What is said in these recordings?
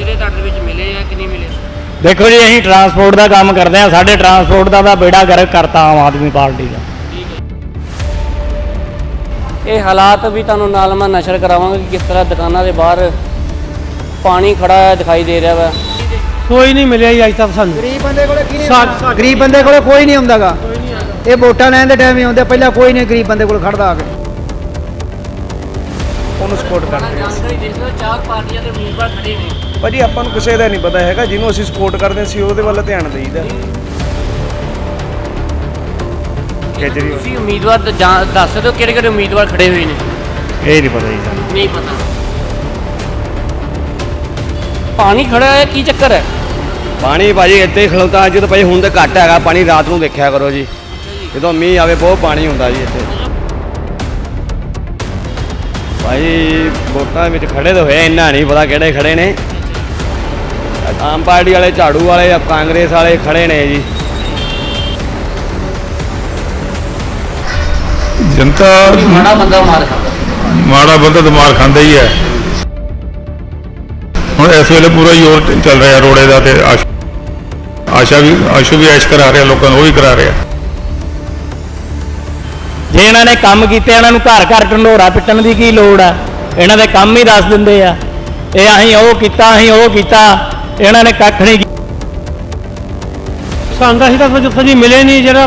ਵਿਚਲੇ ਤੁਹਾਡੇ ਵਿੱਚ ਮਿਲੇ ਆ ਕਿ ਨਹੀਂ ਮਿਲੇ? ਦੇਖੋ ਜੀ ਅਸੀਂ ਟਰਾਂਸਪੋਰਟ ਦਾ ਕੰਮ ਕਰਦੇ ਹਾਂ। ਸਾਡੇ ਟਰਾਂਸਪੋਰਟ ਦਾ ਤਾਂ ਬੇੜਾ ਗਰਕ ਕਰਤਾ ਆਮ ਆਦਮੀ ਪਾਰਟੀ ਦਾ ਇਹ ਹਾਲਾਤ ਵੀ ਤੁਹਾਨੂੰ ਨਾਲ ਮੈਂ ਨਸ਼ਰ ਕਰਾਵਾਂਗਾ ਕਿ ਕਿਸ ਤਰ੍ਹਾਂ ਦੁਕਾਨਾਂ ਦੇ ਬਾਹਰ ਪਾਣੀ ਖੜਾ ਹੈ ਦਿਖਾਈ ਦੇ ਰਿਹਾ ਵਾ। ਕੋਈ ਨਹੀਂ ਮਿਲਿਆ ਜੀ ਅੱਜ ਤੱਕ ਸਾਨੂੰ। ਗਰੀਬ ਬੰਦੇ ਕੋਲੇ ਕੀ ਨਹੀਂ ਗਰੀਬ ਬੰਦੇ ਕੋਲੇ ਕੋਈ ਨਹੀਂ ਆਉਂਦਾਗਾ ਇਹ ਵੋਟਾਂ ਲੈਣ ਦੇ ਟਾਈਮ ਹੀ ਆਉਂਦੇ ਪਹਿਲਾਂ ਕੋਈ ਨਹੀਂ ਗਰੀਬ ਬੰਦੇ ਕੋਲ ਖੜਦਾ ਆ ਕੇ। ਉਹਨੂੰ ਸਪੋਰਟ ਕਰਦੇ ਹਾਂ ਜਾਣਕਾਰੀ ਦੇ ਸਕਦੇ ਚਾਰ ਪਾਰਟੀਆਂ ਦੇ ਉਮੀਦਵਾਰ ਖੜੇ ਨੇ। ਭਾਜੀ ਆਪਾਂ ਨੂੰ ਕਿਸੇ ਦਾ ਨਹੀਂ ਪਤਾ ਹੈਗਾ ਜਿਹਨੂੰ ਅਸੀਂ ਸਪੋਰਟ ਕਰਦੇ ਸੀ ਉਹਦੇ ਵੱਲ ਧਿਆਨ ਦੇਈਦਾ। ਕੇਜਰੀਵਾਲ। ਤੁਸੀਂ ਉਮੀਦਵਾਰ ਜਾਂ- ਦੱਸ ਦਿਓ ਕਿਹੜੇ ਕਿਹੜੇ ਉਮੀਦਵਾਰ ਖੜੇ ਹੋਏ ਨੇ। ਇਹ ਨਹੀਂ ਪਤਾ ਜੀ ਸਾਨੂੰ। ਨਹੀਂ ਪਤਾ। ਪਾਣੀ ਖੜਾ ਹੈ ਕੀ ਚੱਕਰ ਹੈ? ਪਾਣੀ ਭਾਜੀ ਇੱਥੇ ਹੀ ਖਲੋਤਾ ਅੱਜ ਤਾਂ ਭਾਈ ਹੁਣ ਤਾਂ ਘੱਟ ਹੈਗਾ ਪਾਣੀ ਰਾਤ ਨੂੰ ਦੇਖਿਆ ਕਰੋ ਜੀ। ਜਦੋਂ ਮੀਂਹ ਆਵੇ ਬਹੁਤ ਪਾਣੀ ਹੁੰਦਾ ਜੀ ਇੱਥੇ। ਭਾਈ ਵੋਟਾਂ ਵਿੱਚ ਖੜੇ ਤਾਂ ਹੋਏ ਇੰਨਾ ਨਹੀਂ ਪਤਾ ਕਿਹੜੇ ਖੜੇ ਨੇ। ਆਮ ਪਾਰਟੀ ਵਾਲੇ ਝਾੜੂ ਵਾਲੇ ਜਾਂ ਕਾਂਗਰਸ ਵਾਲੇ ਖੜੇ ਨੇ ਜੀ। ਜਨਤਾ ਮਾੜਾ ਬੰਦਾ ਮਾਰ ਖਾਂਦਾ। ਮਾੜਾ ਬੰਦਾ ਤਾਂ ਮਾਰ ਖਾਂਦਾ ਹੀ ਹੈ। ਹੁਣ ਇਸ ਵੇਲੇ ਪੂਰਾ ਜ਼ੋਰ ਚ- ਚੱਲ ਰਿਹਾ ਰੋੜੇ ਦਾ ਤੇ ਆਸ਼- ਆਸ਼ਾ ਵੀ ਆਸ਼ੂ ਵੀ ਐਸ਼ ਕਰਾ ਰਿਹਾ ਲੋਕਾਂ ਨੂੰ ਉਹ ਵੀ ਕਰਾ ਰਿਹਾ। ਜੇ ਇਹਨਾਂ ਨੇ ਕੰਮ ਕੀਤੇ ਇਹਨਾਂ ਨੂੰ ਘਰ ਘਰ ਢੰਡੋਰਾ ਪਿੱਟਣ ਦੀ ਕੀ ਲੋੜ ਆ? ਇਹਨਾਂ ਦੇ ਕੰਮ ਹੀ ਦੱਸ ਦਿੰਦੇ ਆ। ਇਹ ਅਸੀਂ ਉਹ ਕੀਤਾ ਅਸੀਂ ਉਹ ਕੀਤਾ। ਇਹਨਾਂ ਨੇ ਕੱਖ ਨਹੀਂ ਕੀਤਾ। ਸਾਨੂੰ ਤਾਂ ਕੁਝ ਜੀ ਮਿਲੇ ਨਹੀਂ ਜਿਹੜਾ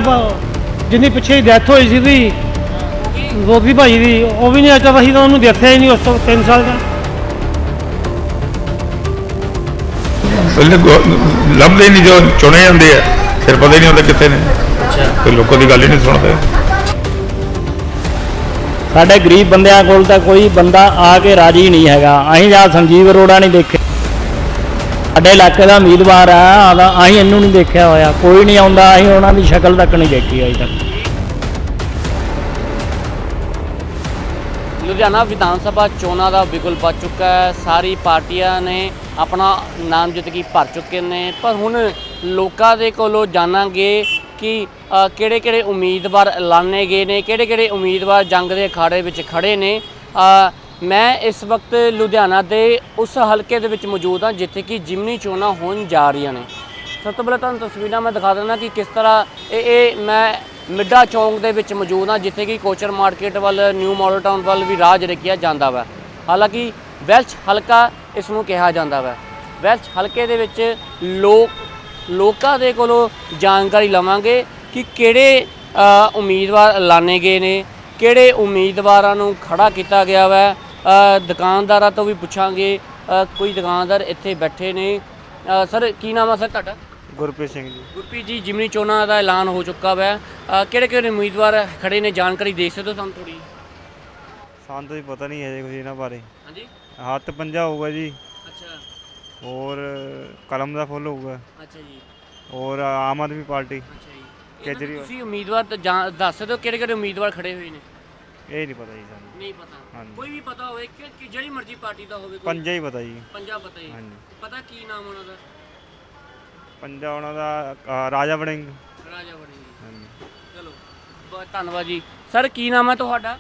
ਜਿੰਨੀ ਪਿੱਛੇ ਡੈਥ ਹੋਈ ਸੀ ਦੀ ਗੋਗੀ ਭਾਈ ਦੀ ਉਹ ਵੀ ਨਹੀਂ ਤੱਕ ਅਸੀਂ ਤਾਂ ਉਹਨੂੰ ਦੇਖਿਆ ਹੀ ਨਹੀਂ ਉਸ ਤੋਂ 3 ਸਾਲ ਦਾ। ਪਹਿਲੇ ਲੱਭਦੇ ਨਹੀਂ ਜੋ ਚੁਣੇ ਜਾਂਦੇ ਆ ਫਿਰ ਪਤਾ ਹੀ ਨਹੀਂ ਹੁੰਦਾ ਕਿੱਥੇ ਨੇ। ਕੋਈ ਲੋਕਾਂ ਦੀ ਗੱਲ ਹੀ ਨਹੀਂ ਸੁਣਦੇ। ਸਾਡੇ ਗਰੀਬ ਬੰਦਿਆਂ ਕੋਲ ਤਾਂ ਕੋਈ ਬੰਦਾ ਆ ਕੇ ਰਾਜੀ ਨਹੀਂ ਹੈਗਾ। ਅਸੀਂ ਜਾਂ ਸੰਜੀਵ ਅਰੋੜਾ ਨਹੀਂ ਦੇਖੇ। ਸਾਡੇ ਇਲਾਕੇ ਦਾ ਉਮੀਦਵਾਰ ਆ ਆਦਾ ਅਸੀਂ ਇਹਨੂੰ ਨਹੀਂ ਦੇਖਿਆ ਹੋਇਆ। ਕੋਈ ਨਹੀਂ ਆਉਂਦਾ, ਅਸੀਂ ਉਹਨਾਂ ਦੀ ਸ਼ਕਲ ਤੱਕ ਨਹੀਂ ਦੇਖੀ ਅਜੇ ਤੱਕ। ਲੁਧਿਆਣਾ ਵਿਧਾਨ ਸਭਾ ਚੋਣਾਂ ਦਾ ਬਿਗੁਲ ਵੱਜ ਚੁੱਕਾ ਹੈ। ਸਾਰੀ ਪਾਰਟੀਆਂ ਨੇ ਆਪਣਾ ਨਾਮਜ਼ਦਗੀ ਭਰ ਚੁੱਕੇ ਨੇ। ਪਰ ਹੁਣ ਲੋਕਾਂ ਦੇ ਕੋਲੋਂ ਜਾਣਾਂਗੇ ਕਿ ਕਿਹੜੇ ਕਿਹੜੇ ਉਮੀਦਵਾਰ ਐਲਾਨੇ ਗਏ ਨੇ ਕਿਹੜੇ ਕਿਹੜੇ ਉਮੀਦਵਾਰ ਜੰਗ ਦੇ ਅਖਾੜੇ ਵਿੱਚ ਖੜੇ ਨੇ। ਮੈਂ ਇਸ ਵਕਤ ਲੁਧਿਆਣਾ ਦੇ ਉਸ ਹਲਕੇ ਦੇ ਵਿੱਚ ਮੌਜੂਦ ਹਾਂ, ਜਿੱਥੇ ਕਿ ਜਿਮਨੀ ਚੋਣਾਂ ਹੋਣ ਜਾ ਰਹੀਆਂ ਨੇ। ਸਭ ਤੋਂ ਪਹਿਲਾਂ ਤੁਹਾਨੂੰ ਤਸਵੀਰਾਂ ਮੈਂ ਦਿਖਾ ਦਿੰਦਾ ਕਿ ਕਿਸ ਤਰ੍ਹਾਂ ਇਹ ਇਹ ਮੈਂ ਮਿੱਡਾ ਚੌਂਕ ਦੇ ਵਿੱਚ ਮੌਜੂਦ ਹਾਂ, ਜਿੱਥੇ ਕਿ ਕੋਚਰ ਮਾਰਕੀਟ ਵੱਲ, ਨਿਊ ਮਾਡਲ ਟਾਊਨ ਵੱਲ ਵੀ ਰਾਜ ਰਖਿਆ ਜਾਂਦਾ ਵਾ। ਹਾਲਾਂਕਿ ਵੈਲਚ ਹਲਕਾ ਇਸ ਨੂੰ ਕਿਹਾ ਜਾਂਦਾ ਵਾ। ਵੈਲਚ ਹਲਕੇ ਦੇ ਵਿੱਚ ਲੋਕ ਲੋਕਾਂ ਦੇ ਕੋਲੋਂ ਜਾਣਕਾਰੀ ਲਵਾਂਗੇ ਕਿ ਕਿਹੜੇ ਉਮੀਦਵਾਰ ਐਲਾਨੇ ਗਏ ਨੇ ਕਿਹੜੇ ਉਮੀਦਵਾਰਾਂ ਨੂੰ ਖੜਾ ਕੀਤਾ ਗਿਆ ਵਾ। ਅ, ਦੁਕਾਨਦਾਰਾਂ ਤੋਂ ਵੀ ਪੁੱਛਾਂਗੇ। ਕੋਈ ਦੁਕਾਨਦਾਰ ਇੱਥੇ ਬੈਠੇ ਨੇ। ਸਰ ਕੀ ਨਾਮ ਆ ਸਰ ਤੁਹਾਡਾ? ਗੁਰਪ੍ਰੀਤ ਸਿੰਘ ਜੀ। ਗੁਰਪ੍ਰੀਤ ਜੀ ਜਿਮਨੀ ਚੋਣਾਂ ਦਾ ਐਲਾਨ ਹੋ ਚੁੱਕਾ ਹੈ ਕਿਹੜੇ ਕਿਹੜੇ ਉਮੀਦਵਾਰ ਖੜੇ ਨੇ? ਜਾਣਕਾਰੀ ਦੇ ਸਕਦੇ ਹੋ ਸਾਨੂੰ ਥੋੜੀ ਸਾਨੂੰ ਤਾਂ ਜੀ ਪਤਾ ਨਹੀਂ ਹੈ ਕੁਝ ਇਹਨਾਂ ਬਾਰੇ। ਹਾਂਜੀ। ਹੱਥ ਪੰਜਾ ਹੋਊਗਾ ਜੀ। ਹੋਰ ਕਲਮ ਦਾ ਫੁੱਲ ਹੋਊਗਾ। ਅੱਛਾ ਜੀ। ਹੋਰ ਆਮ ਆਦਮੀ ਪਾਰਟੀ ਅੱਛਾ ਜੀ। ਕੇਜਰੀਵਾਲ। ਤੁਸੀਂ ਉਮੀਦਵਾਰ ਤਾਂ ਜਾਣ- ਦੱਸ ਸਕਦੇ ਹੋ ਕਿਹੜੇ ਕਿਹੜੇ ਉਮੀਦਵਾਰ ਖੜੇ ਹੋਏ ਨੇ। ਇਹ ਨਹੀਂ ਪਤਾ ਜੀ ਸਾਨੂੰ। ਨਹੀਂ ਪਤਾ। ਹਾਂਜੀ। ਕੋਈ ਵੀ ਪਤਾ ਹੋਵੇ ਕਿ ਕਿ ਜਿਹੜੀ ਮਰਜ਼ੀ ਪਾਰਟੀ ਦਾ ਹੋਵੇ ਕੋਈ। ਪੰਜਾ ਹੀ ਪਤਾ ਜੀ। ਪੰਜਾ ਪਤਾ ਹੀ ਹਾਂਜੀ। ਪਤਾ ਕੀ ਨਾਮ ਉਹਨਾਂ ਦਾ? ਪੰਜਾ ਉਹਨਾਂ ਦਾ ਅ, ਰਾਜਾ ਵੜਿੰਗ। ਰਾਜਾ ਵੜਿੰਗ ਹਾਂਜੀ। ਚਲੋ ਬਹੁਤ ਧੰਨਵਾਦ ਜੀ। ਸਰ ਕੀ ਨਾਮ ਹੈ ਤੁਹਾਡਾ?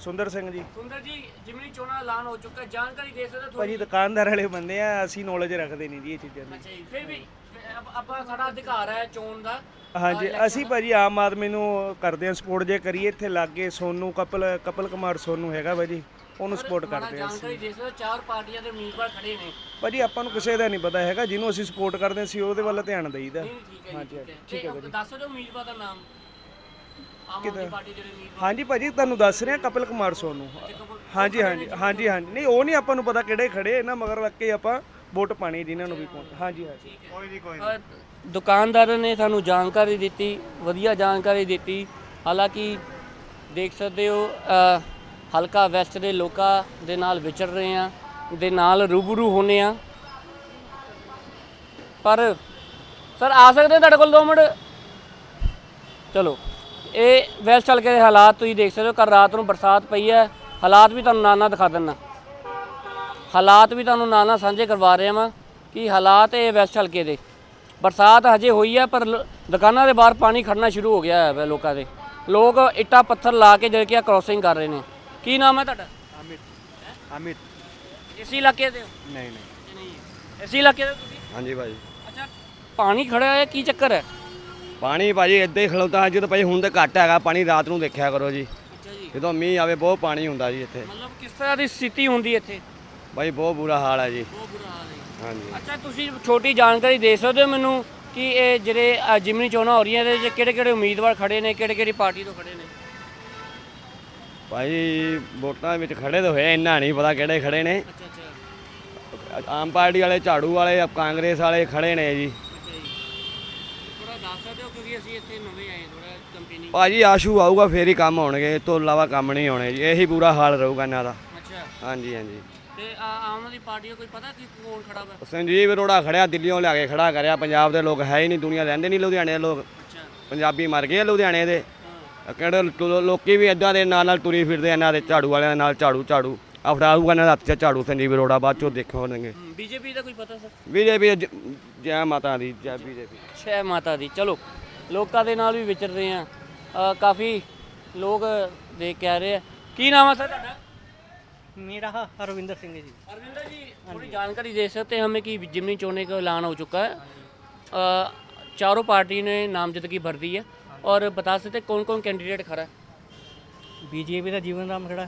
ਸੁੰਦਰ ਸਿੰਘ ਜੀ। ਸੁੰਦਰ ਜੀ ਜਿਮਨੀ ਚੋਣਾਂ ਦਾ ਐਲਾਨ ਹੋ ਚੁੱਕਾ ਹੈ ਜਾਣਕਾਰੀ ਦੇ ਸਕਦੇ ਹੋ ਭਾਜੀ ਦੁਕਾਨਦਾਰ ਵਾਲੇ ਬੰਦੇ ਆ ਅਸੀਂ ਨੌਲੇਜ ਰੱਖਦੇ ਨਹੀਂ ਜੀ ਇਹ ਚੀਜ਼ਾਂ ਦੀ। ਅੱਛਾ ਜੀ ਫਿਰ ਵੀ ਆਪਾਂ ਸਾਡਾ ਅਧਿਕਾਰ ਹੈ ਚੋਣ ਦਾ ਹਾਂਜੀ election ਅਸੀਂ ਭਾਜੀ ਆਮ ਆਦਮੀ ਨੂੰ ਕਰਦੇ ਹਾਂ ਸਪੋਰਟ ਜੇ ਕਰੀਏ ਇੱਥੇ ਲਾਗੇ ਸੋਨੂ ਕਪਲ ਕਪਲ ਕੁਮਾਰ ਸੋਨੂ ਹੈਗਾ ਭਾਜੀ ਉਹਨੂੰ ਸਪੋਰਟ ਮਾੜਾ ਕਰਦੇ ਹਾਂ ਜਾਣਕਾਰੀ ਅਸੀਂ ਦੇ ਸਕਦੇ ਹੋ, ਚਾਰ ਪਾਰਟੀਆਂ ਦੇ ਉਮੀਦਵਾਰ ਖੜੇ ਨੇ। ਭਾਜੀ ਆਪਾਂ ਨੂੰ ਕਿਸੇ ਦਾ ਨਹੀਂ ਪਤਾ ਹੈਗਾ ਜਿਹਨੂੰ ਅਸੀਂ ਸਪੋਰਟ ਕਰਦੇ ਸੀ ਉਹਦੇ ਵੱਲ ਧਿਆਨ ਦੇਈਦਾ। ਨਹੀਂ ਠੀਕ ਹੈ ਜੀ, ਠੀਕ ਹੈ। ਠੀਕ ਹੈ ਤੇ ਭਾਜੀ। ਦੱਸ ਦਿਓ ਉਮੀਦਵਾਰ ਦਾ ਨਾਮ। ਉਮੀਦਵਾਰ ਹਾਂਜੀ ਭਾਜੀ ਤੁਹਾਨੂੰ ਦੱਸ ਰਿਹਾ ਕਪਲ ਕੁਮਾਰ ਸੋਨੂ ਹਾਂਜੀ ਹਾਂਜੀ ਹਾਂਜੀ ਹਾਂਜੀ ਨਹੀਂ ਉਹ ਨਹੀਂ ਆਪਾਂ ਨੂੰ ਪਤਾ ਕਿਹੜੇ ਖੜੇ ਇਹਨਾਂ ਮਗਰ ਲੱਗ ਕੇ ਆਪਾਂ ਵੋਟ ਪਾਣੀ ਜਿਨ੍ਹਾਂ ਨੂੰ ਵੀ ਪਾਉਣੀ। ਹਾਂਜੀ ਹਾਂਜੀ। ਕੋਈ ਨਹੀਂ ਕੋਈ ਅ, ਦੁਕਾਨਦਾਰ ਨੇ ਸਾਨੂੰ ਜਾਣਕਾਰੀ ਦਿੱਤੀ ਵਧੀਆ ਜਾਣਕਾਰੀ ਦਿੱਤੀ। ਹਾਲਾਂਕਿ ਦੇਖ ਸਕਦੇ ਹੋ ਹਲਕਾ ਵੈਸਟ ਦੇ ਲੋਕਾਂ ਦੇ ਨਾਲ ਵਿਚਰ ਰਹੇ ਆ ਦੇ ਨਾਲ ਰੂਬਰੂ ਹੋਨੇ ਆ ਪਰ ਸਰ ਆ ਸਕਦੇ ਤੁਹਾਡੇ ਕੋਲ 2 ਮਿੰਟ? ਚਲੋ। ਇਹ ਵੈਸਟ ਹਲਕੇ ਦੇ ਹਾਲਾਤ ਤੁਸੀਂ ਦੇਖ ਸਕਦੇ ਹੋ ਕੱਲ ਰਾਤ ਨੂੰ ਬਰਸਾਤ ਪਈ ਹੈ। ਹਾਲਾਤ ਵੀ ਤੁਹਾਨੂੰ ਨਾਲ ਨਾਲ ਦਿਖਾ ਦਿੰਨਾ ਹਾਲਾਤ ਵੀ ਤੁਹਾਨੂੰ ਨਾਲ ਨਾਲ ਸਾਂਝੇ ਕਰਵਾ ਰਿਹਾ ਹਾਂ ਕਿ ਹਾਲਾਤ ਇਹ ਵੈਸਟ ਹਲਕੇ ਦੇ। ਬਰਸਾਤ ਹਜੇ ਹੋਈ ਹੈ ਪਰ ਦੁਕਾਨਾਂ ਦੇ ਬਾਹਰ ਪਾਣੀ ਖੜਨਾ ਸ਼ੁਰੂ ਹੋ ਗਿਆ ਹੈ ਲੋਕਾਂ ਦੇ। ਲੋਕ ਇੱਟਾਂ ਪੱਥਰ ਲਾ ਕੇ ਜਿਹੜੇ ਕਿ ਕ੍ਰੋਸਿੰਗ ਕਰ ਰਹੇ ਨੇ। ਕੀ ਨਾਮ ਹੈ ਤੁਹਾਡਾ? ਅਮਿਤ। ਅਮਿਤ। ਇਸੇ ਇਲਾਕੇ ਦੇ ਹੋ? ਨਹੀਂ ਨਹੀਂ। ਇਸੇ ਇਲਾਕੇ ਦੇ ਹੋ ਤੁਸੀਂ? ਹਾਂਜੀ ਭਾਜੀ ਅੱਛਾ ਪਾਣੀ ਖੜਾ ਹੈ ਕੀ ਚੱਕਰ ਹੈ? ਪਾਣੀ ਭਾਜੀ ਇੱਦਾਂ ਹੀ ਖਲੋਤਾ ਅੱਜ ਤਾਂ ਭਾਜੀ ਹੁਣ ਤਾਂ ਘੱਟ ਹੈਗਾ ਪਾਣੀ ਰਾਤ ਨੂੰ ਦੇਖਿਆ ਕਰੋ ਜੀ। ਅੱਛਾ ਜੀ। ਜਦੋਂ ਮੀਂਹ ਆਵੇ ਬਹੁਤ ਪਾਣੀ ਹੁੰਦਾ ਜੀ ਇੱਥੇ। ਮਤਲਬ ਕਿਸ ਤਰ੍ਹਾਂ ਦੀ ਸਥਿਤੀ ਹੁੰਦੀ ਇੱਥੇ? ਭਾਈ ਬਹੁਤ ਬੁਰਾ ਹਾਲ ਹੈ ਜੀ। ਬਹੁਤ ਬੁਰਾ ਹਾਲ ਹੈ ਹਾਂਜੀ। ਅੱਛਾ ਤੁਸੀਂ ਛੋਟੀ ਜਾਣਕਾਰੀ ਦੇ ਸਕਦੇ ਹੋ ਮੈਨੂੰ ਕਿ ਇਹ ਜਿਹੜੇ ਅ, ਜਿਮਨੀ ਚੋਣਾਂ ਹੋ ਰਹੀਆਂ ਇਹਦੇ ਵਿੱਚ ਕਿਹੜੇ ਕਿਹੜੇ ਉਮੀਦਵਾਰ ਖੜੇ ਨੇ ਕਿਹੜੇ ਕਿਹੜੀ ਪਾਰਟੀ ਤੋਂ ਖੜੇ ਨੇ? ਭਾਈ ਵੋਟਾਂ ਵਿੱਚ ਖੜੇ ਤਾਂ ਹੋਏ ਇੰਨਾ ਨਹੀਂ ਪਤਾ ਕਿਹੜੇ ਖੜੇ ਨੇ। ਅੱਛਾ ਅੱਛਾ। ਆਮ ਪਾਰਟੀ ਵਾਲੇ ਝਾੜੂ ਵਾਲੇ ਕਾਂਗਰਸ ਵਾਲੇ ਖੜੇ ਨੇ ਜੀ ਅੱਛਾ ਜੀ ਥੋੜਾ ਦੱਸ ਸਕਦੇ ਹੋ ਕਿਉਂਕਿ ਅਸੀਂ ਇੱਥੇ ਨਵੇਂ ਆਏ ਥੋੜਾ ਕੰਪਨੀ ਭਾਜੀ ਆਸ਼ੂ ਆਊਗਾ ਫੇਰ ਹੀ ਕੰਮ ਹੋਣਗੇ। ਇਸ ਤੋਂ ਇਲਾਵਾ ਕੰਮ ਨਹੀਂ ਹੋਣੇ ਜੀ। ਇਹੀ ਬੁਰਾ ਹਾਲ ਰਹੂਗਾ ਇਹਨਾਂ ਦਾ। ਅੱਛਾ। ਹਾਂਜੀ ਹਾਂਜੀ। ਤੇ ਆ- ਆਮ ਆਦਮੀ ਪਾਰਟੀ ਦਾ ਕੋਈ ਪਤਾ ਕਿ ਕੌਣ ਖੜਾ ਵਾ? ਸੰਜੀਵ ਅਰੋੜਾ ਖੜਿਆ ਦਿੱਲੀੋਂ ਲਿਆ ਕੇ ਖੜਾ ਕਰਿਆ। ਪੰਜਾਬ ਦੇ ਲੋਕ ਹੈ ਹੀ ਨਹੀਂ ਦੁਨੀਆ ਲੈਂਦੇ ਨਹੀਂ ਲੁਧਿਆਣੇ ਦੇ ਲੋਕ। ਅੱਛਾ। ਪੰਜਾਬੀ ਮਰ ਗਏ ਆ ਲੁਧਿਆਣੇ ਦੇ। ਹਾਂ। ਕਿਹੜੇ ਲੋ- ਲੋਕੀ ਵੀ ਇਦਾਂ ਦੇ ਨਾਲ ਨਾਲ ਤੁਰੀ ਫਿਰਦੇ ਆ ਇਹਨਾਂ ਦੇ ਝਾੜੂ ਵਾਲਿਆਂ ਦੇ ਨਾਲ ਝਾੜੂ ਝਾੜੂ। ਆ ਫੜਾਊਗਾ ਇਹਨਾਂ ਦੇ ਹੱਥ 'ਚ ਝਾੜੂ ਸੰਜੀਵ ਅਰੋੜਾ ਬਾਅਦ ਚੋਂ ਦੇਖੋ ਹੋਣਗੇ ਬੀਜੇਪੀ ਦਾ ਕੋਈ ਪਤਾ ਸਰ? ਬੀਜੇਪੀ ਜੈ ਮਾਤਾ ਦੀ ਜੈ ਬੀਜੇਪੀ। ਸ਼ੈ ਮਾਤਾ ਦੀ ਚਲੋ। ਲੋਕਾਂ ਦੇ ਨਾਲ ਵੀ ਵਿਚਰ ਰਹੇ ਆ ਅ, ਕਾਫੀ ਲੋਕ ਦੇਖ ਕੇ ਆ ਰਹੇ ਆ ਕੀ ਨਾਮ ਹੈ ਸਰ ਤੁਹਾਡਾ मेरा हरविंदर सिंह है जी अरविंदर जी थोड़ी जानकारी दे सकते हैं हमें कि जिमनी चोने का ऐलान हो चुका है अ, चारों पार्टी ने नामजदगी भर दी है और बता सकते कौन कौन कैंडिडेट खड़ा है बीजेपी का जीवन राम खड़ा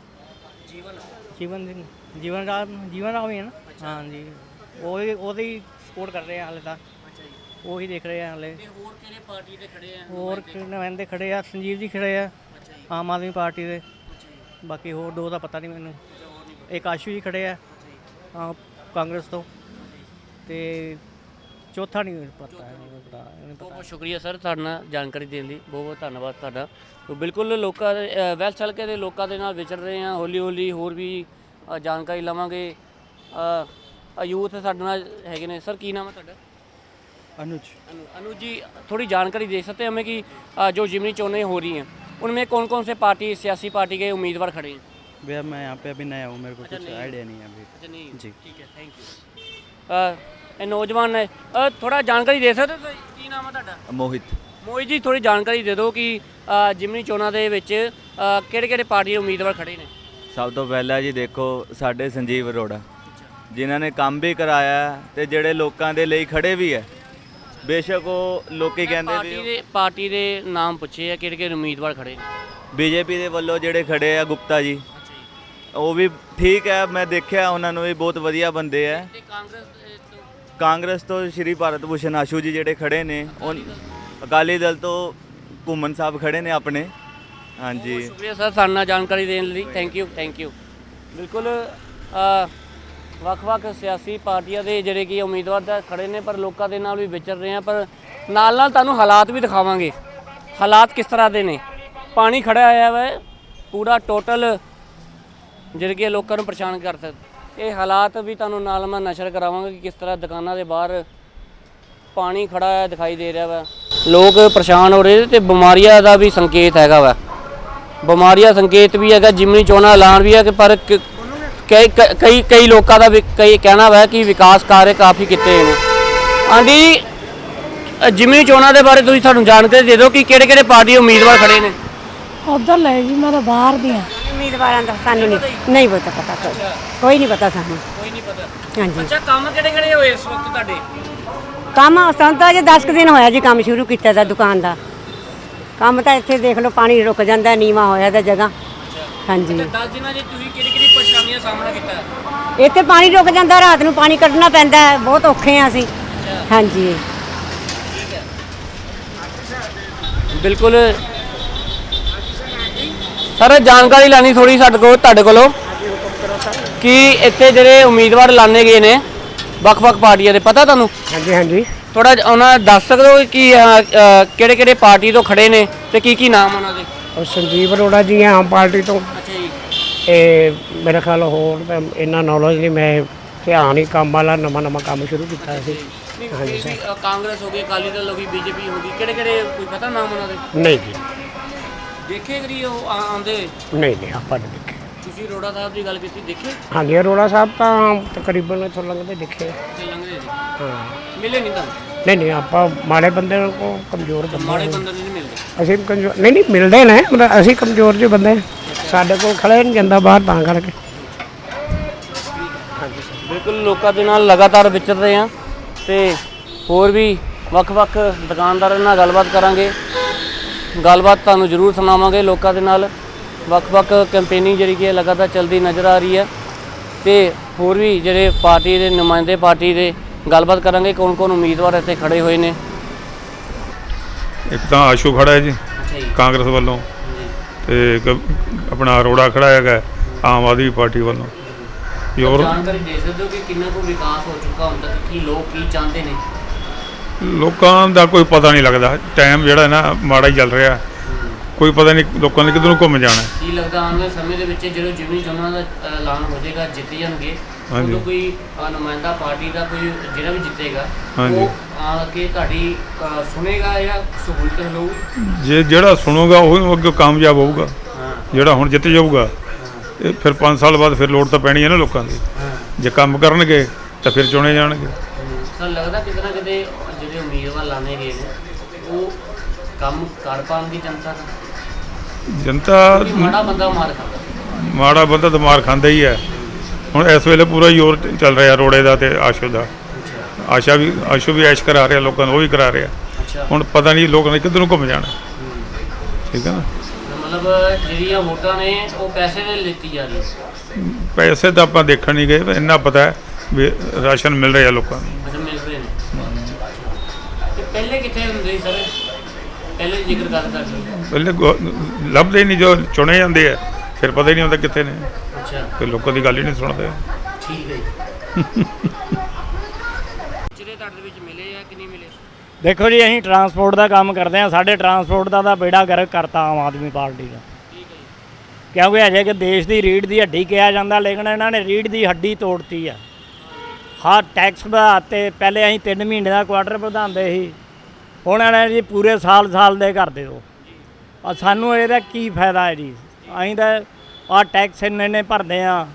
जीवन जीवन जीवन राम जीवन राम ही है ना हाँ जी ਉਹੀ ਉਹਦੇ ਹੀ ਸਪੋਰਟ ਕਰ ਰਹੇ ਆ ਹਾਲੇ ਤਾਂ अच्छा जी ਉਹੀ ਦੇਖ ਰਹੇ ਆ ਹਾਲੇ ਤੇ ਹੋਰ ਕਿਹੜੇ ਪਾਰਟੀ ਦੇ ਖੜੇ ਆ? ਹੋਰ ਨੁਮਾਇੰਦੇ ਖੜੇ ਆ ਸੰਜੀਵ ਜੀ ਖੜੇ ਆ ਅੱਛਾ ਜੀ। ਆਮ ਆਦਮੀ ਪਾਰਟੀ ਦੇ। ਅੱਛਾ ਜੀ। ਬਾਕੀ ਹੋਰ ਦੋ ਦਾ ਪਤਾ ਨਹੀਂ ਮੈਨੂੰ। ਅੱਛਾ ਹੋਰ ਨਹੀਂ ਇੱਕ ਆਸ਼ੂ ਜੀ ਖੜੇ ਆ ਹਾਂ ਕਾਂਗਰਸ ਤੋਂ। ਤੇ ਚੌਥਾ ਨਹੀਂ ਪਤਾ ਹੈ ਨਹੀਂ ਪਤਾ। ਨਹੀਂ ਬਹੁਤ ਪਤਾ। ਬਹੁਤ ਸ਼ੁਕਰੀਆ ਸਰ ਤੁਹਾਡੇ ਨਾਲ ਜਾਣਕਾਰੀ ਦੇਣ ਲਈ ਬਹੁਤ ਬਹੁਤ ਧੰਨਵਾਦ ਤੁਹਾਡਾ। ਤੋ ਬਿਲਕੁਲ ਲੋਕਾਂ ਦੇ ਅ, ਵੈਲ ਚੱਲ ਕੇ ਦੇ ਲੋਕਾਂ ਦੇ ਨਾਲ ਵਿਚਰ ਰਹੇ ਹਾਂ ਹੌਲੀ ਹੌਲੀ ਹੋਰ ਵੀ ਅ, ਜਾਣਕਾਰੀ ਲਵਾਂਗੇ। ਅ ਯੂਥ ਸਾਡੇ ਨਾਲ ਹੈਗੇ ਨੇ। ਸਰ ਕੀ ਨਾਮ ਹੈ ਤੁਹਾਡਾ? अनुज अनु अनुज जी थोड़ी जानकारी दे सकते हैं हमें कि अ, जो जिमनी चोनें हो रही हैं उनमें कौन कौन से पार्टी सियासी पार्टी के उम्मीदवार खड़े हैं भैया मैं यहाँ पे अभी नया हूँ मेरे को अच्छा, कुछ नहीं है। आइडिया नहीं है अभी अच्छा नहीं जी। ठीक है थैंक यू नौजवान है अ, थोड़ा जानकारी ਦੇ ਸਕਦੇ ਹੋ ਕੀ ਨਾਮ ਹੈ ਤੁਹਾਡਾ मोहित ਮੋਹਿਤ ਜੀ ਥੋੜੀ ਜਾਣਕਾਰੀ ਦੇ ਦਿਓ ਕਿ ਅ, ਜਿਮਨੀ ਚੋਣਾਂ ਦੇ ਵਿੱਚ ਕਿਹੜੇ ਕਿਹੜੇ ਪਾਰਟੀ ਦੇ ਉਮੀਦਵਾਰ ਖੜੇ ਨੇ ਸਭ ਤੋਂ ਪਹਿਲਾਂ ਜੀ ਦੇਖੋ ਸਾਡੇ ਸੰਜੀਵ ਅਰੋੜਾ ਜਿਨ੍ਹਾਂ ਨੇ ਕੰਮ ਵੀ ਕਰਾਇਆ ਹੈ ਤੇ ਜਿਹੜੇ ਲੋਕਾਂ ਦੇ ਲਈ ਖੜੇ ਵੀ ਹੈ ਬੇਸ਼ੱਕ ਉਹ ਲੋਕੀ ਕਹਿੰਦੇ ਪਾਰਟੀ ਵੀ ਦੇ ਪਾਰਟੀ ਦੇ ਨਾਮ ਪੁੱਛੇ ਆ ਕਿਹੜੇ ਕਿਹੜੇ ਉਮੀਦਵਾਰ ਖੜੇ ਨੇ। ਬੀਜੇਪੀ ਦੇ ਵੱਲੋਂ ਜਿਹੜੇ ਖੜੇ ਆ ਗੁਪਤਾ ਜੀ। ਉਹ ਵੀ ਠੀਕ ਹੈ ਮੈਂ ਦੇਖਿਆ ਉਹਨਾਂ ਨੂੰ ਵੀ ਬਹੁਤ ਵਧੀਆ ਬੰਦੇ ਹੈ ਤੇ ਕਾਂਗਰਸ ਤੋਂ ਕਾਂਗਰਸ ਤੋਂ ਸ਼੍ਰੀ ਭਾਰਤ ਭੂਸ਼ਣ ਆਸ਼ੂ ਜੀ ਜਿਹੜੇ ਖੜੇ ਨੇ ਉਹ ਅਕਾਲੀ ਦਲ ਤੋਂ। ਘੁੰਮਨ ਸਾਹਿਬ ਖੜੇ ਨੇ ਆਪਣੇ। ਹਾਂਜੀ। ਸ਼ੁਕਰੀਆ ਸਰ ਸਾਡੇ ਨਾਲ ਜਾਣਕਾਰੀ ਦੇਣ ਲਈ। ਥੈਂਕ ਯੂ ਥੈਂਕ ਯੂ ਬਿਲਕੁਲ ਅ, ਵੱਖ-ਵੱਖ ਸਿਆਸੀ ਪਾਰਟੀਆਂ ਦੇ ਜਿਹੜੇ ਕਿ ਉਮੀਦਵਾਰ ਤਾਂ ਖੜੇ ਨੇ, ਪਰ ਲੋਕਾਂ ਦੇ ਨਾਲ ਵੀ ਵਿਚਰ ਰਹੇ ਆ, ਪਰ ਨਾਲ ਨਾਲ ਤੁਹਾਨੂੰ ਹਾਲਾਤ ਵੀ ਦਿਖਾਵਾਂਗੇ। ਹਾਲਾਤ ਕਿਸ ਤਰ੍ਹਾਂ ਦੇ ਨੇ? ਪਾਣੀ ਖੜਾ ਹੋਇਆ ਵਾ, ਪੂਰਾ ਟੋਟਲ ਜਿਹੜੇ ਕਿ ਲੋਕਾਂ ਨੂੰ ਪਰੇਸ਼ਾਨ ਕਰ ਸਕਦੇ ਇਹ ਹਾਲਾਤ ਵੀ ਤੁਹਾਨੂੰ ਨਾਲ ਮੈਂ ਨਸ਼ਰ ਕਰਾਵਾਂਗਾ ਕਿ ਕਿਸ ਤਰ੍ਹਾਂ ਦੁਕਾਨਾਂ ਦੇ ਬਾਹਰ ਪਾਣੀ ਖੜਾ ਹੈ ਦਿਖਾਈ ਦੇ ਰਿਹਾ ਵਾ। ਲੋਕ ਪਰੇਸ਼ਾਨ ਹੋ ਰਹੇ ਤੇ ਬਿਮਾਰੀਆਂ ਦਾ ਵੀ ਸੰਕੇਤ ਹੈਗਾ ਵਾ। ਬਿਮਾਰੀਆਂ ਸੰਕੇਤ ਵੀ ਹੈਗਾ, ਜਿਮਨੀ ਚੋਣਾਂ ਐਲਾਨ ਵੀ ਹੈ ਕਿ ਪਰ ਕ- ਕਈ ਕਈ ਕਈ ਲੋਕਾਂ ਦਾ ਕਈ ਕਹਿਣਾ ਵਾ ਕਿ ਵਿਕਾਸ ਕਾਰਜ ਕਾਫੀ ਕੀਤੇ ਨੇ। ਜੀ ਅ, ਜਿਮਨੀ ਚੋਣਾਂ ਦੇ ਬਾਰੇ ਤੁਸੀਂ ਸਾਨੂੰ ਜਾਣਕਾਰੀ ਦੇ ਦਿਓ ਕਿ ਕਿਹੜੇ ਕਿਹੜੇ ਪਾਰਟੀ ਉਮੀਦਵਾਰ ਖੜੇ ਨੇ? ਉਧਰ ਲੈ ਜੀ ਮੈਂ ਤਾਂ ਬਾਹਰ ਦੀ ਆ ਉਮੀਦਵਾਰਾਂ ਦਾ ਸਾਨੂੰ ਨਹੀਂ ਨਹੀਂ ਪਤਾ ਪਤਾ ਕੋਈ। ਕੋਈ ਨਹੀਂ ਪਤਾ ਸਾਨੂੰ। ਕੋਈ ਨਹੀਂ ਪਤਾ। ਹਾਂਜੀ। ਅੱਛਾ ਕੰਮ ਕਿਹੜੇ ਕਿਹੜੇ ਹੋਏ ਇਸ ਵਕਤ ਤੁਹਾਡੇ? ਕੰਮ ਸਾਨੂੰ ਤਾਂ ਅਜੇ 10 ਕੁ ਦਿਨ ਹੋਇਆ ਜੀ ਕੰਮ ਸ਼ੁਰੂ ਕੀਤਾ ਦਾ ਦੁਕਾਨ ਦਾ। ਕੰਮ ਤਾਂ ਇੱਥੇ ਦੇਖ ਲਓ ਪਾਣੀ ਰੁਕ ਜਾਂਦਾ ਨੀਵਾ ਹੋਇਆ ਦਾ ਜਗ੍ਹਾ। ਹਾਂਜੀ। 10 ਦਿਨਾਂ 'ਚ ਤੁਸੀਂ ਕਿਹੜੀ ਕਿਹੜੀ ਦਾ ਸਾਹਮਣਾ ਕੀਤਾ? ਹੈ? ਇੱਥੇ ਪਾਣੀ ਰੁਕ ਜਾਂਦਾ ਰਾਤ ਨੂੰ ਪਾਣੀ ਕੱਢਣਾ ਪੈਂਦਾ ਹੈ ਬਹੁਤ ਔਖੇ ਆ ਅਸੀਂ। ਹਾਂਜੀ। ਬਿਲਕੁਲ। ਸਰ ਜਾਣਕਾਰੀ ਲੈਣੀ ਥੋੜੀ ਸਾਡੇ ਕੋਲ ਤੁਹਾਡੇ ਕੋਲੋਂ ਕਿ ਇੱਥੇ ਜਿਹੜੇ ਉਮੀਦਵਾਰ ਲਾਣੇ ਗਏ ਨੇ ਵੱਖ-ਵੱਖ ਪਾਰਟੀਆਂ ਦੇ ਪਤਾ ਤੁਹਾਨੂੰ? ਹਾਂਜੀ ਹਾਂਜੀ। ਥੋੜਾ ਉਹਨਾਂ ਦੱਸ ਸਕਦੇ ਹੋ ਕਿ ਕਿਹੜੇ ਕਿਹੜੇ ਪਾਰਟੀ ਤੋਂ ਖੜੇ ਨੇ ਤੇ ਕੀ ਕੀ ਨਾਮ ਉਹਨਾਂ ਦੇ? ਉਹ ਸੰਜੀਵ ਅਰੋੜਾ ਜੀ ਆਮ ਪਾਰਟੀ ਤੋਂ। ਇਹ ਮੇਰੇ ਖਿਆਲ ਹੋਰ ਤਾਂ ਇੰਨਾ ਨੌਲੇਜ ਨਹੀਂ ਮੈਂ ਧਿਆਨ ਹੀ ਕੰਮ ਵਾਲਾ ਨਵਾਂ ਨਵਾਂ ਕੰਮ ਸ਼ੁਰੂ ਕੀਤਾ ਸੀ। ਹਾਂਜੀ ਸਰ। ਕਾਂਗਰਸ ਹੋ ਗਈ ਅਕਾਲੀ ਦਲ ਹੋ ਗਈ ਬੀਜੇਪੀ ਹੋ ਗਈ ਕਿਹੜੇ ਕਿਹੜੇ ਕੋਈ ਪਤਾ ਨਾਮ ਉਹਨਾਂ ਦੇ? ਨਹੀਂ ਜੀ। ਦੇਖੇ ਕਰੀ ਉਹ ਆ- ਆਉਂਦੇ? ਨਹੀਂ ਨਹੀਂ ਆਪਾਂ ਨਹੀਂ ਦੇਖੇ। ਤੁਸੀਂ ਰੋੜਾ ਸਾਹਿਬ ਦੀ ਗੱਲ ਕੀਤੀ ਦੇਖੇ? ਹਾਂਜੀ ਅਰੋੜਾ ਸਾਹਿਬ ਤਾਂ ਤਕਰੀਬਨ ਇੱਥੋਂ ਲੰਘਦੇ ਦਿਖੇ। ਤੇ ਲੰਘਦੇ ਸੀ ਹਾਂ। ਮਿਲੇ ਨਹੀਂ ਤਾਂ ਨਹੀਂ ਨਹੀਂ ਆਪਾਂ ਮਾੜੇ ਬੰਦੇ ਕੋ ਕਮਜ਼ੋਰ ਬੰਦੇ ਮਾੜੇ ਬੰਦੇ ਨੂੰ ਨਹੀਂ ਮਿਲਦੇ। ਅਸੀਂ ਕਮਜ਼ੋਰ ਨਹੀਂ ਨਹੀਂ ਮਿਲਦੇ ਨੇ ਮਤਲਬ ਅਸੀਂ ਕਮਜ਼ੋਰ ਜਿਹੇ ਬੰਦੇ। ਹਾਂ। ਸਾਡੇ ਕੋਲ ਖੜੇ ਨਹੀਂ ਜਾਂਦਾ ਬਾਹਰ ਤਾਂ ਕਰਕੇ। ਬਿਲਕੁਲ ਲੋਕਾਂ ਦੇ ਨਾਲ ਲਗਾਤਾਰ ਵਿਚਰ ਰਹੇ ਹਾਂ ਤੇ ਹੋਰ ਵੀ ਵੱਖ-ਵੱਖ ਦੁਕਾਨਦਾਰਾਂ ਨਾਲ ਗੱਲਬਾਤ ਕਰਾਂਗੇ। ਗੱਲਬਾਤ ਤੁਹਾਨੂੰ ਜ਼ਰੂਰ ਸੁਣਾਵਾਂਗੇ ਲੋਕਾਂ ਦੇ ਨਾਲ। ਵੱਖ-ਵੱਖ ਕੈਂਪੇਨਿੰਗ ਜਿਹੜੀ ਕਿ ਲਗਾਤਾਰ ਚੱਲਦੀ ਨਜ਼ਰ ਆ ਰਹੀ ਹੈ ਤੇ ਹੋਰ ਵੀ ਜਿਹੜੇ ਪਾਰਟੀ ਦੇ ਨੁਮਾਇੰਦੇ ਪਾਰਟੀ ਦੇ ਗੱਲਬਾਤ ਕਰਾਂਗੇ ਕੌਣ-ਕੌਣ ਉਮੀਦਵਾਰ ਇੱਥੇ ਖੜੇ ਹੋਏ ਨੇ। ਇੱਕ ਤਾਂ ਆਸ਼ੂ ਖੜਾ ਹੈ ਜੀ ਅੱਛਾ ਜੀ। ਕਾਂਗਰਸ ਵੱਲੋਂ। ਤੇ ਆਪਣਾ ਅਰੋੜਾ ਖੜਾ ਹੈਗਾ ਆਮ ਆਦਮੀ ਪਾਰਟੀ ਵੱਲੋਂ। ਹੋਰ ਜਾਣਕਾਰੀ ਦੇ ਸਕਦੇ ਹੋ ਕਿ ਕਿੰਨਾ ਕੁ ਵਿਕਾਸ ਹੋ ਚੁੱਕਾ ਹੁਣ ਤੱਕ ਕੀ ਲੋਕ ਕੀ ਚਾਹੁੰਦੇ ਨੇ? ਲੋਕਾਂ ਦਾ ਕੋਈ ਪਤਾ ਨਹੀਂ ਲੱਗਦਾ। ਟਾਈਮ ਜਿਹੜਾ ਨਾ ਮਾੜਾ ਹੀ ਚੱਲ ਰਿਹਾ। ਕੋਈ ਪਤਾ ਨਹੀਂ ਲੋਕਾਂ ਨੇ ਕਿੱਧਰ ਨੂੰ ਘੁੰਮ ਜਾਣਾ। ਕੀ ਲੱਗਦਾ ਆਉਣ ਵਾਲੇ ਸਮੇਂ ਦੇ ਵਿੱਚ ਜਦੋਂ ਜਿਮਨੀ ਚੋਣਾਂ ਦਾ ਅ, ਐਲਾਨ ਹੋ ਜਾਏਗਾ ਜਿੱਤ ਜਾਣਗੇ ਹਾਂਜੀ। ਉਦੋਂ ਕੋਈ ਅ, ਨੁਮਾਇੰਦਾ ਪਾਰਟੀ ਦਾ ਕੋਈ ਜਿਹੜਾ ਵੀ ਜਿੱਤੇਗਾ ਹਾਂਜੀ। ਉਹ ਆ ਕੇ ਤੁਹਾਡੀ ਅ, ਸੁਣੇਗਾ ਜਾਂ ਸਹੂਲਤ ਲਊ ਜੇ ਜਿਹੜਾ ਸੁਣੂਗਾ ਉਹ ਅੱਗੇ ਕਾਮਯਾਬ ਹੋਊਗਾ। ਹਾਂ। ਜਿਹੜਾ ਹੁਣ ਜਿੱਤ ਜਾਊਗਾ ਇਹ ਫਿਰ 5 ਸਾਲ ਬਾਅਦ ਫਿਰ ਲੋੜ ਤਾਂ ਪੈਣੀ ਹੈ ਨਾ ਲੋਕਾਂ ਦੀ। ਜੇ ਕੰਮ ਕਰਨਗੇ ਤਾਂ ਫਿਰ ਚੁਣੇ ਜਾਣਗੇ। ਸਰ ਲੱਗਦਾ ਕਿਤੇ ਨਾ ਕਿਤੇ ਜਿਹੜੇ ਉਮੀਦਵਾਰ ਲਾਣੇ ਗਏ ਨੇ ਉਹ ਕੰਮ ਕਰ ਪਾਉਣਗੇ ਜਨਤਾ ਦਾ ਜਨਤਾ ਮਾੜਾ ਬੰਦਾ ਮਾਰ ਖਾਂਦਾ। ਮਾੜਾ ਬੰਦਾ ਤਾਂ ਮਾਰ ਖਾਂਦਾ ਹੀ ਹੈ। ਹੁਣ ਇਸ ਵੇਲੇ ਪੂਰਾ ਜ਼ੋਰ ਚੱਲ ਰਿਹਾ ਰੋੜੇ ਦਾ ਤੇ ਆਸ਼ੂ ਦਾ। ਆਸ਼ਾ ਵੀ ਆਸ਼ੂ ਵੀ ਐਸ਼ ਕਰਾ ਰਿਹਾ ਲੋਕਾਂ ਨੂੰ ਉਹ ਵੀ ਕਰਾ ਰਿਹਾ। ਹੁਣ ਪਤਾ ਨਹੀਂ ਲੋਕਾਂ ਨੇ ਕਿੱਧਰ ਨੂੰ ਘੁੰਮ ਜਾਣਾ। ਠੀਕ ਹੈ ਨਾ? ਮਤਲਬ ਜਿਹੜੀਆਂ ਵੋਟਾਂ ਨੇ ਉਹ ਪੈਸੇ ਦੇ ਲਿੱਤੀ ਜਾ ਰਹੀ ਪੈਸੇ ਤਾਂ ਆਪਾਂ ਦੇਖਣ ਨਹੀਂ ਗਏ ਇੰਨਾ ਪਤਾ ਹੈ ਵੀ ਰਾਸ਼ਨ ਮਿਲ ਰਿਹਾ ਲੋਕਾਂ ਨੂੰ। ਅੱਛਾ ਮਿਲ ਰਹੇ ਨੇ। ਤੇ ਪਹਿਲੇ ਕਿੱਥੇ ਹੁੰਦੇ ਸੀ ਸਰ? ਪਹਿਲੇ ਜ਼ਿਕਰ ਗੱਲ ਕਰਦੇ ਪਹਿਲੇ ਗੋ- ਲੱਭਦੇ ਹੀ ਨਹੀਂ ਜੋ ਚੁਣੇ ਜਾਂਦੇ ਆ ਫਿਰ ਪਤਾ ਹੀ ਨਹੀਂ ਹੁੰਦਾ ਕਿੱਥੇ ਨੇ। ਅੱਛਾ। ਫਿਰ ਲੋਕਾਂ ਦੀ ਗੱਲ ਹੀ ਨਹੀਂ ਸੁਣਦੇ। ਠੀਕ ਹੈ ਜੀ। ਜਿਹੜੇ ਤੁਹਾਡੇ ਵਿੱਚ ਮਿਲੇ ਆ ਕਿ ਨਹੀਂ ਮਿਲੇ? ਦੇਖੋ ਜੀ ਅਸੀਂ ਟਰਾਂਸਪੋਰਟ ਦਾ ਕੰਮ ਕਰਦੇ ਹਾਂ। ਸਾਡੇ ਟਰਾਂਸਪੋਰਟ ਦਾ ਤਾਂ ਬੇੜਾ ਗਰਕ ਕਰਤਾ ਆਮ ਆਦਮੀ ਪਾਰਟੀ ਦਾ। ਕਿਉਂਕਿ ਅਜੇ ਕਿ ਦੇਸ਼ ਦੀ ਰੀੜ ਦੀ ਹੱਡੀ ਕਿਹਾ ਜਾਂਦਾ ਲੇਕਿਨ ਇਹਨਾਂ ਨੇ ਰੀੜ ਦੀ ਹੱਡੀ ਤੋੜਤੀ ਆ। ਹਾਂ ਟੈਕਸ ਵਧਾਤੇ ਪਹਿਲੇ ਅਸੀਂ 3 ਮਹੀਨੇ ਦਾ ਕੁਆਟਰ ਵਧਾਉਂਦੇ ਸੀ। ਹੁਣ ਇਹਨਾਂ ਨੇ ਜੀ ਪੂਰੇ ਸਾਲ ਸਾਲ ਦੇ ਕਰ ਦਿਓ ਆ ਸਾਨੂੰ ਇਹਦਾ ਕੀ ਫਾਇਦਾ ਹੈ ਜੀ? ਅਸੀਂ ਤਾਂ ਆ ਟੈਕਸ ਇੰਨੇ ਨੇ ਭਰਦੇ ਆ।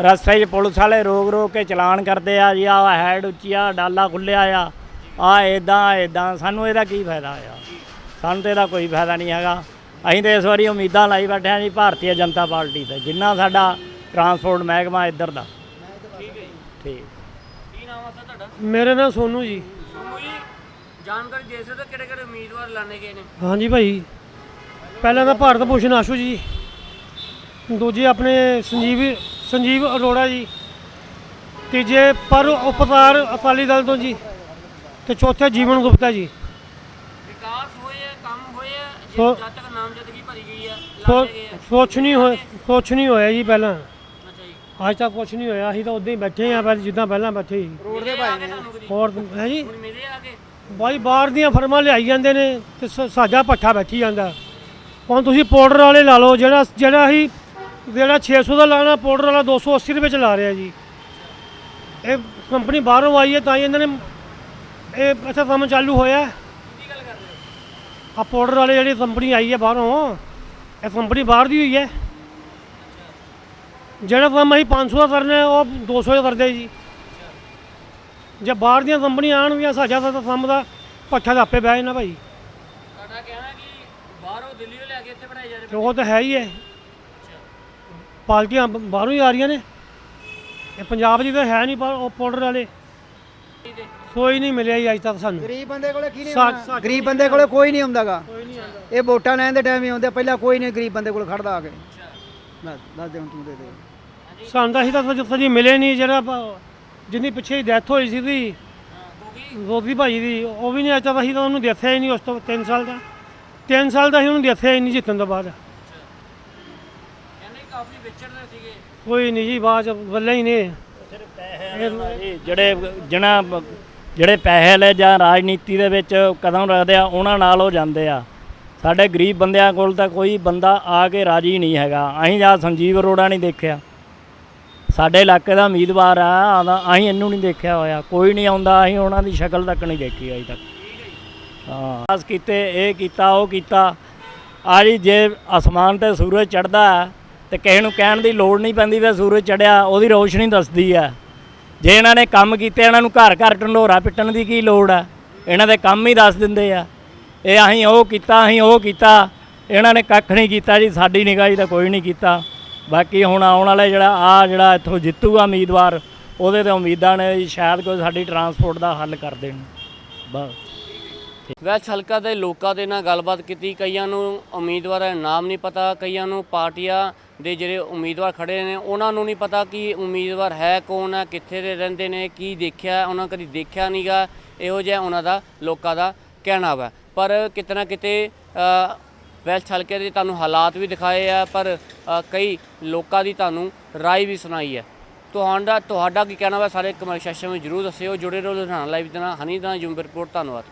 ਰਸਤੇ 'ਚ ਪੁਲਿਸ ਵਾਲੇ ਰੋਕ ਰੋਕ ਕੇ ਚਲਾਨ ਕਰਦੇ ਆ ਜੀ ਆ ਹੈਡ ਉੱਚੀ ਆ ਡਾਲਾ ਖੁੱਲਿਆ ਆ। ਆ ਇਦਾਂ ਇਦਾਂ ਸਾਨੂੰ ਇਹਦਾ ਕੀ ਫਾਇਦਾ ਆ? ਸਾਨੂੰ ਤੇ ਇਹਦਾ ਕੋਈ ਫਾਇਦਾ ਨਹੀਂ ਹੈਗਾ। ਅਸੀਂ ਤੇ ਇਸ ਵਾਰੀ ਉਮੀਦਾਂ ਲਾਈ ਬੈਠੇ ਆ ਜੀ ਭਾਰਤੀ ਜਨਤਾ ਪਾਰਟੀ ਤੇ। ਜਿੰਨਾ ਸਾਡਾ ਟਰਾਂਸਪੋਰਟ ਮਹਿਕਮਾ ਇੱਧਰ ਦਾ। ਠੀਕ। ਕੀ ਨਾਮ ਆ ਤੁਹਾਡਾ? ਮੇਰੇ ਨਾਲ ਸੋਨੂ ਜੀ ਜੀ। ਜਾਣਕਾਰੀ ਦੇ ਸਕਦੇ ਹੋ ਕਿਹੜੇ ਕਿਹੜੇ ਉਮੀਦਵਾਰ ਲਾਣੇ ਗਏ ਨੇ? ਹਾਂਜੀ ਭਾਈ ਪਹਿਲਾਂ ਤਾਂ ਭਾਰਤ ਭੂਸ਼ਣ ਆਸ਼ੂ ਜੀ ਦੂਜੇ ਆਪਣੇ ਸੰਜੀਵ ਸੰਜੀਵ ਅਰੋੜਾ ਜੀ ਤੀਜੇ ਪਰ ਉਪਤਾਰ ਅਕਾਲੀ ਦਲ ਤੋਂ ਜੀ ਤੇ ਚੌਥੇ ਜੀਵਨ ਗੁਪਤਾ ਜੀ। ਵਿਕਾਸ ਹੋਏ ਆ ਕੰਮ ਹੋਏ ਆ ਸੋ- ਜਦ ਤੱਕ ਨਾਮਜ਼ਦਗੀ ਭਰੀ ਗਈ ਆ ਸੋ ਲਾਣੇ ਗਏ ਆ। ਕੁਛ ਨਹੀਂ ਹੋਇਆ ਕੁਛ ਨਹੀਂ ਹੋਇਆ ਜੀ ਪਹਿਲਾਂ। ਅੱਛਾ ਜੀ। ਅੱਜ ਤੱਕ ਕੁਛ ਨਹੀਂ ਹੋਇਆ ਅਸੀਂ ਤਾਂ ਉਦਾਂ ਹੀ ਬੈਠੇ ਆ ਪਹਿਲਾਂ ਜਿੱਦਾਂ ਪਹਿਲਾਂ ਬੈਠੇ ਸੀ। ਰੋਡ ਦੇ ਭਾਈ ਨੇ ਤੁਹਾਨੂੰ ਕਦੀ? ਹੋਰ ਹੈ ਜੀ? ਹੁਣ ਮਿਲੇ ਆ ਕੇ? ਬਾਈ ਬਾਹਰ ਦੀਆਂ ਫਰਮਾਂ ਲਿਆਈ ਜਾਂਦੇ ਨੇ ਤੇ ਸ- ਸਾਡਾ ਪੱਠਾ ਬੈਠੀ ਜਾਂਦਾ। ਹੁਣ ਤੁਸੀਂ ਪਾਊਡਰ ਵਾਲੇ ਲਾ ਲਓ ਜਿਹੜਾ ਜਿਹੜਾ ਅਸੀਂ ਜਿਹੜਾ 600 ਦਾ ਲਾਣਾ ਪਾਊਡਰ ਵਾਲਾ 280 ਰੁਪਏ 'ਚ ਲਾ ਰਿਹਾ ਜੀ। ਇਹ ਕੰਪਨੀ ਬਾਹਰੋਂ ਆਈ ਹੈ ਤਾਂ ਹੀ ਇਹਨਾਂ ਨੇ ਇਹ ਅੱਛਾ ਕੰਮ ਚਾਲੂ ਹੋਇਆ। ਕੀ ਆ ਪਾਊਡਰ ਵਾਲੇ ਜਿਹੜੀ ਕੰਪਨੀ ਆਈ ਹੈ ਬਾਹਰੋਂ ਇਹ ਕੰਪਨੀ ਬਾਹਰ ਦੀ ਹੋਈ ਹੈ। ਜਿਹੜਾ ਕੰਮ ਅਸੀਂ 500 ਦਾ ਕਰਨਾ ਹੈ, ਉਹ 200 ਦਾ ਕਰਦੇ ਜੀ। ਜੇ ਬਾਹਰ ਦੀਆਂ ਕੰਪਨੀਆਂ ਆਉਣਗੀਆਂ ਸਾਡਾ ਤਾਂ ਕੰਮ ਦਾ ਪੱਠਾ ਦਾ ਆਪੇ ਬਹਿ ਜਾਣਾ ਭਾਈ। ਤੁਹਾਡਾ ਕਹਿਣਾ ਕਿ ਬਾਹਰੋਂ ਦਿੱਲੀੋਂ ਲੈ ਕੇ ਇੱਥੇ ਬਣਾਏ ਜਾ ਰਹੇ ਉਹ ਤਾਂ ਹੈ ਹੀ ਹੈ। ਪਾਲਟੀਆਂ ਬਾਹਰੋਂ ਹੀ ਆ ਰਹੀਆਂ ਨੇ। ਇਹ ਪੰਜਾਬ ਦੀ ਤਾਂ ਹੈ ਨਹੀਂ ਪਰ ਉਹ ਪਾਊਡਰ ਵਾਲੇ। ਕੋਈ ਨਹੀਂ ਮਿਲਿਆ ਜੀ ਅੱਜ ਤੱਕ ਸਾਨੂੰ। ਗਰੀਬ ਬੰਦੇ ਕੋਲੇ ਕੀ ਨਹੀਂ ਸਾ- ਗਰੀਬ ਬੰਦੇ ਕੋਲੇ ਕੋਈ ਨਹੀਂ ਆਉਂਦਾਗਾ ਇਹ ਵੋਟਾਂ ਲੈਣ ਦੇ ਟਾਈਮ ਹੀ ਆਉਂਦੇ ਪਹਿਲਾਂ ਕੋਈ ਨਹੀਂ ਗਰੀਬ ਬੰਦੇ ਕੋਲ ਖੜਦਾ ਆ ਕੇ। ਦੱਸ ਦੱਸ ਦੇ ਹੁਣ ਤੂੰ ਦੇ ਦੇ। ਸਾਨੂੰ ਤਾਂ ਅਸੀਂ ਤਾਂ ਜਿੱਥੇ ਜੀ ਮਿਲੇ ਨਹੀਂ ਜਿਹੜਾ ਜਿੰਨੀ ਪਿੱਛੇ ਡੈਥ ਹੋਈ ਸੀ ਦੀ ਗੋਗੀ ਭਾਈ ਦੀ ਉਹ ਵੀ ਨਹੀਂ ਅੱਜ ਤੱਕ ਅਸੀਂ ਤਾਂ ਉਹਨੂੰ ਦੇਖਿਆ ਹੀ ਨਹੀਂ ਉਸ ਤੋਂ 3 ਸਾਲ ਦਾ। 3 ਸਾਲ ਦਾ ਅਸੀਂ ਉਹਨੂੰ ਦੇਖਿਆ ਹੀ ਨਹੀਂ ਜਿੱਤਣ ਤੋਂ ਬਾਅਦ। ਕਹਿੰਦੇ ਕਾਫੀ ਵਿਚਰਦੇ ਸੀਗੇ। ਕੋਈ ਨਹੀਂ ਜੀ ਬਾਅਦ ਵੱਲੇ ਹੀ ਨੇ। ਜਿਹੜੇ ਜਿਹਨਾਂ ਜਿਹੜੇ ਪੈਸੇ ਲੈ ਜਾਂ ਰਾਜਨੀਤੀ ਦੇ ਵਿੱਚ ਕਦਮ ਰੱਖਦੇ ਆ ਉਹਨਾਂ ਨਾਲ ਉਹ ਜਾਂਦੇ ਆ। ਸਾਡੇ ਗਰੀਬ ਬੰਦਿਆਂ ਕੋਲ ਤਾਂ ਕੋਈ ਬੰਦਾ ਆ ਕੇ ਰਾਜੀ ਨਹੀਂ ਹੈਗਾ। ਅਸੀਂ ਜਾਂ ਸੰਜੀਵ ਅਰੋੜਾ ਨਹੀਂ ਦੇਖਿਆ। ਸਾਡੇ ਇਲਾਕੇ ਦਾ ਉਮੀਦਵਾਰ ਆ ਆਉਂਦਾ ਅਸੀਂ ਇਹਨੂੰ ਨਹੀਂ ਦੇਖਿਆ ਹੋਇਆ। ਕੋਈ ਨਹੀਂ ਆਉਂਦਾ, ਅਸੀਂ ਉਹਨਾਂ ਦੀ ਸ਼ਕਲ ਤੱਕ ਨਹੀਂ ਦੇਖੀ ਅਜੇ ਤੱਕ। ਹਾਂ ਬਸ ਕੀਤੇ, ਇਹ ਕੀਤਾ, ਉਹ ਕੀਤਾ। ਆ ਜੀ, ਜੇ ਅਸਮਾਨ ਤੇ ਸੂਰਜ ਚੜਦਾ ਤੇ ਕਿਸੇ ਨੂੰ ਕਹਿਣ ਦੀ ਲੋੜ ਨਹੀਂ ਪੈਂਦੀ ਵੀ ਸੂਰਜ ਚੜਿਆ ਉਹਦੀ ਰੋਸ਼ਨੀ ਦੱਸਦੀ ਆ ਜੇ ਇਹਨਾਂ ਨੇ ਕੰਮ ਕੀਤੇ, ਇਹਨਾਂ ਨੂੰ ਘਰ ਘਰ ਢੰਡੋਰਾ ਪਿੱਟਣ ਦੀ ਕੀ ਲੋੜ ਆ ਇਹਨਾਂ ਦੇ ਕੰਮ ਹੀ ਦੱਸ ਦਿੰਦੇ ਆ। ਇਹ ਅਸੀਂ ਉਹ ਕੀਤਾ, ਅਸੀਂ ਉਹ ਕੀਤਾ। ਇਹਨਾਂ ਨੇ ਕੱਖ ਨਹੀਂ ਕੀਤਾ ਜੀ, ਸਾਡੀ ਨਿਗਾਹ 'ਚ ਤਾਂ ਕੋਈ ਨਹੀਂ ਕੀਤਾ। ਬਾਕੀ ਹੁਣ ਆਉਣ ਵਾਲੇ ਜਿਹੜਾ ਆ ਜਿਹੜਾ ਇੱਥੋਂ ਜਿੱਤੂਗਾ ਉਮੀਦਵਾਰ, ਉਹਦੇ ਤੇ ਉਮੀਦਾਂ ਨੇ ਸ਼ਾਇਦ ਕੋਈ ਸਾਡੀ ਟਰਾਂਸਪੋਰਟ ਦਾ ਹੱਲ ਕਰ ਦੇਣ। ਬਸ। ਵੈਸ ਹਲਕਾ ਦੇ ਲੋਕਾਂ ਦੇ ਨਾਲ ਗੱਲਬਾਤ ਕੀਤੀ, ਕਈਆਂ ਨੂੰ ਉਮੀਦਵਾਰਾਂ ਦਾ ਨਾਮ ਨਹੀਂ ਪਤਾ, ਕਈਆਂ ਨੂੰ ਪਾਰਟੀਆਂ ਦੇ ਜਿਹੜੇ ਉਮੀਦਵਾਰ ਖੜੇ ਨੇ, ਉਹਨਾਂ ਨੂੰ ਨਹੀਂ ਪਤਾ ਕਿ ਉਮੀਦਵਾਰ ਹੈ ਕੌਣ ਹੈ, ਕਿੱਥੇ ਦੇ ਰਹਿੰਦੇ ਨੇ, ਕੀ ਦੇਖਿਆ, ਉਹਨਾਂ ਕਦੀ ਦੇਖਿਆ ਨਹੀਂਗਾ ਇਹੋ ਜਿਹਾ ਉਹਨਾਂ ਦਾ ਲੋਕਾਂ ਦਾ ਕਹਿਣਾ ਵਾ। ਪਰ ਕਿਤੇ ਨਾ ਕਿਤੇ ਅ, ਵੈਸਟ ਹਲਕੇ ਦੇ ਤੁਹਾਨੂੰ ਹਾਲਾਤ ਵੀ ਦਿਖਾਏ ਆ ਪਰ ਕਈ ਲੋਕਾਂ ਦੀ ਤੁਹਾਨੂੰ ਰਾਏ ਵੀ ਸੁਣਾਈ ਹੈ। ਤੁਹਾਡਾ ਤੁਹਾਡਾ ਕੀ ਕਹਿਣਾ ਵਾ? ਸਾਰੇ ਕਮੈਂਟ ਸੈਸ਼ਨ ਵਿੱਚ ਜਰੂਰ ਦੱਸਿਓ। ਜੁੜੇ ਰਹੋ ਲੁਧਿਆਣਾ ਲਾਈਵ ਦੇ ਨਾਲ। ਹਨੀ ਦਾ ਜੁੰਬਰ ਰਿਪੋਰਟ। ਧੰਨਵਾਦ।